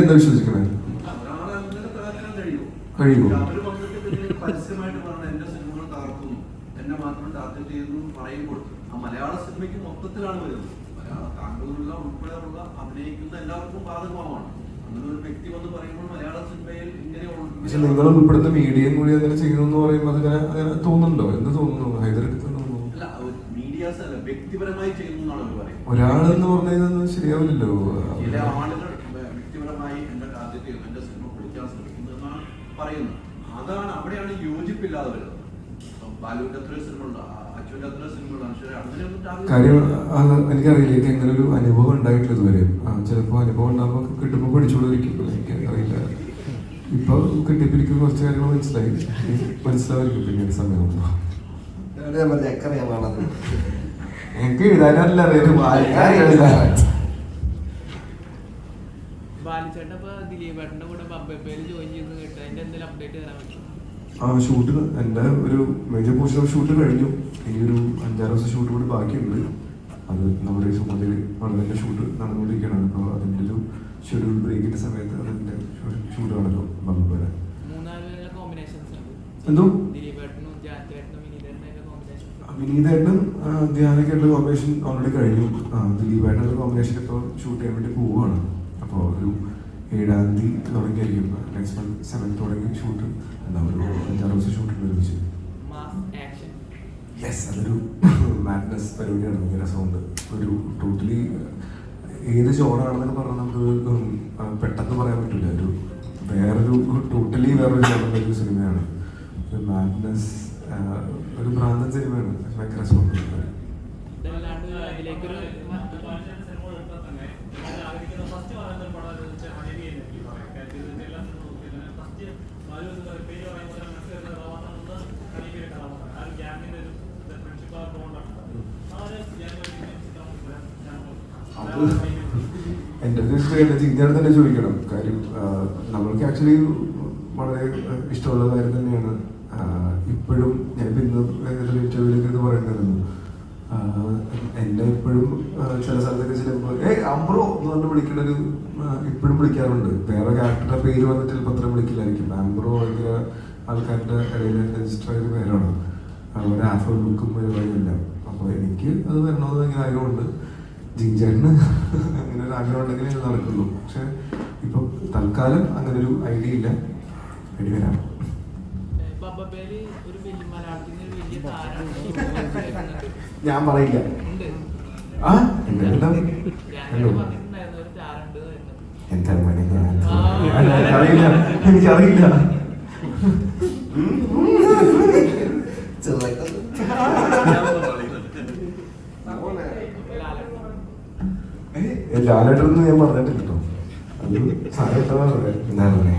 എന്താ വിശ്വസിക്കണേ? കഴിയുമോ? എന്നെ മാത്രം ചെയ്യുന്നു ആ മലയാള സിനിമയ്ക്ക് മൊത്തത്തിലാണ് അഭിനയിക്കുന്ന എല്ലാവർക്കും നിങ്ങൾ ഉൾപ്പെടുന്ന മീഡിയയും കൂടി അങ്ങനെ ചെയ്യുന്നു പറയുമ്പോൾ അങ്ങനെ തോന്നുന്നുണ്ടോ? എന്ത് തോന്നുന്നു? അല്ല മീഡിയാസ് അല്ല വ്യക്തിപരമായി ചെയ്യുന്നു എന്നാണ് അവർ പറയുന്നത്. ഒരാളെന്ന് പറഞ്ഞതൊന്നും ശരിയാവില്ലല്ലോ. ചില ആളുകൾ വ്യക്തിപരമായി എന്റെ ടാർഗറ്റ് ചെയ്യുന്നു എന്റെ സിനിമ പൊളിക്കാൻ ശ്രമിക്കുന്നു എന്നാണ് പറയുന്നത്. അതാണ് അവിടെയാണ് യോജിപ്പില്ലാതെ വരുന്നത് ബാലുവിന്റെ അത്ര സിനിമ ഉണ്ട് അച്ഛന്റെ അത്ര സിനിമ കാര്യം അത് എനിക്കറിയില്ല. എനിക്ക് അങ്ങനെ ഒരു അനുഭവം ഉണ്ടായിട്ടില്ല ഇതുവരെ. ചിലപ്പോൾ അനുഭവം ഉണ്ടാകുമ്പോൾ കിട്ടുമ്പോൾ പഠിച്ചുകൊണ്ടിരിക്കും എനിക്ക് അറിയില്ല ഇപ്പൊ കിട്ടിപ്പിരിക്കുന്ന കുറച്ച് കാര്യങ്ങൾ മനസ്സിലായി. മനസ്സിലാവായിരിക്കും പിന്നീട് സമയം എന്നോട് ഞാൻ പറഞ്ഞു എനിക്ക് എഴുതാനല്ല അറിയാം വായിക്കാറില്ല ബാലിച്ചേട്ടൻ ഇപ്പൊ ദിലീപേട്ടന്റെ കൂടെ ബബ്ബേപ്പേര് ജോയിൻ ചെയ്ത് കേട്ട് അതിന്റെ എന്തെങ്കിലും അപ്ഡേറ്റ് തരാൻ പറ്റും ആ ഷൂട്ട് എന്റെ ഒരു മേജർ പോർഷൻ ഓഫ് ഷൂട്ട് കഴിഞ്ഞു. ഇനി ഒരു അഞ്ചാറ് ദിവസം ഷൂട്ട് കൂടി ബാക്കിയുണ്ട്. അത് നമ്മുടെ ഈ സുമതിൽ വളരെ ഷൂട്ട് നടന്നുകൊണ്ടിരിക്കുകയാണ്. അപ്പോൾ അതിന്റെ ഒരു ഷെഡ്യൂൾ ബ്രേക്കിന്റെ സമയത്ത് അതിന്റെ ഷൂട്ട് നടക്കും ഉണ്ട്. എന്തോ? ദിലീപേട്ടനും ജാറ്റേട്ടനും വിനീതേട്ടനും ധ്യാനൊക്കെയുള്ള കോമ്പിനേഷൻ ഓൾറെഡി കഴിഞ്ഞു. ദിലീപായിട്ടുള്ള കോമ്പിനേഷൻ ഇപ്പോൾ ഷൂട്ട് ചെയ്യാൻ വേണ്ടി പോവുകയാണ്. അപ്പോൾ ഒരു ഏഴാം തീയതി തുടങ്ങിയായിരിക്കും. നെക്സ്റ്റ് മന്ത് സെവൻത്ത് തുടങ്ങി ഷൂട്ട് എന്താ ഒരു അഞ്ചാറ് ദിവസം ഷൂട്ട് ഒരുമിച്ച്. മാസ് ആക്ഷൻ യെസ് അതൊരു മാഡ്നസ് പരിപാടിയാണ്. ഭയങ്കര രസമുണ്ട്. ഒരു ടോട്ടലി ഏത് ജോണാണെന്നൊക്കെ പറഞ്ഞാൽ നമുക്ക് പെട്ടെന്ന് പറയാൻ പറ്റില്ല ഒരു വേറൊരു ടോട്ടലി വേറൊരു ജോണം വരുന്ന സിനിമയാണ് മാഡ്നസ് ഒരു ഭ്രാന്തൻ സിനിമയാണ് ഭയങ്കര എന്റെ എന്റെ ചിന്തയാണ് തന്നെ ചോദിക്കണം. കാര്യം നമ്മൾക്ക് ആക്ച്വലി വളരെ ഇഷ്ടമുള്ള കാര്യം തന്നെയാണ് ഇപ്പോഴും ഞാൻ പിന്നെ ഏതൊരു ഇന്റർവ്യൂവിലേക്ക് ഇത് പറയുന്നുണ്ടായിരുന്നു എന്നെ ഇപ്പോഴും ചില സ്ഥലത്തൊക്കെ ചിലപ്പോൾ ഏ അമ്പ്രോ എന്ന് പറഞ്ഞ് വിളിക്കണൊരു ഒരു ഇപ്പോഴും വിളിക്കാറുണ്ട്. വേറെ ക്യാരക്ടറുടെ പേര് വന്നിട്ട് ചിലപ്പോൾ അത്ര വിളിക്കില്ലായിരിക്കും. ആംബ്രോ ഭയങ്കര ആൾക്കാരുടെ ഇടയിൽ രജിസ്റ്റർ ചെയ്ത പേരാണ്. ഒരു ബുക്കും ലുക്കും പരിപാടിയെല്ലാം അപ്പോൾ എനിക്ക് അത് വരണമെന്ന് ഭയങ്കര ആഗ്രഹമുണ്ട്. ജിഞ്ചേട്ടന് അങ്ങനെ ഒരു ആഗ്രഹം ഉണ്ടെങ്കിൽ നടക്കുള്ളൂ. പക്ഷെ ഇപ്പം തൽക്കാലം അങ്ങനെ ഒരു ഐഡിയ ഇല്ല. ഐഡിയ വരാം. ഞാൻ പറയില്ല. ആ? എന്ന്. എന്താ. എനിക്കറിയില്ല എനിക്കറിയില്ല. ലാലേട്ടൻ. ഞാൻ പറഞ്ഞിട്ടില്ല കേട്ടോ അത് എന്താണ് പറയാ എന്താണ് പറയാ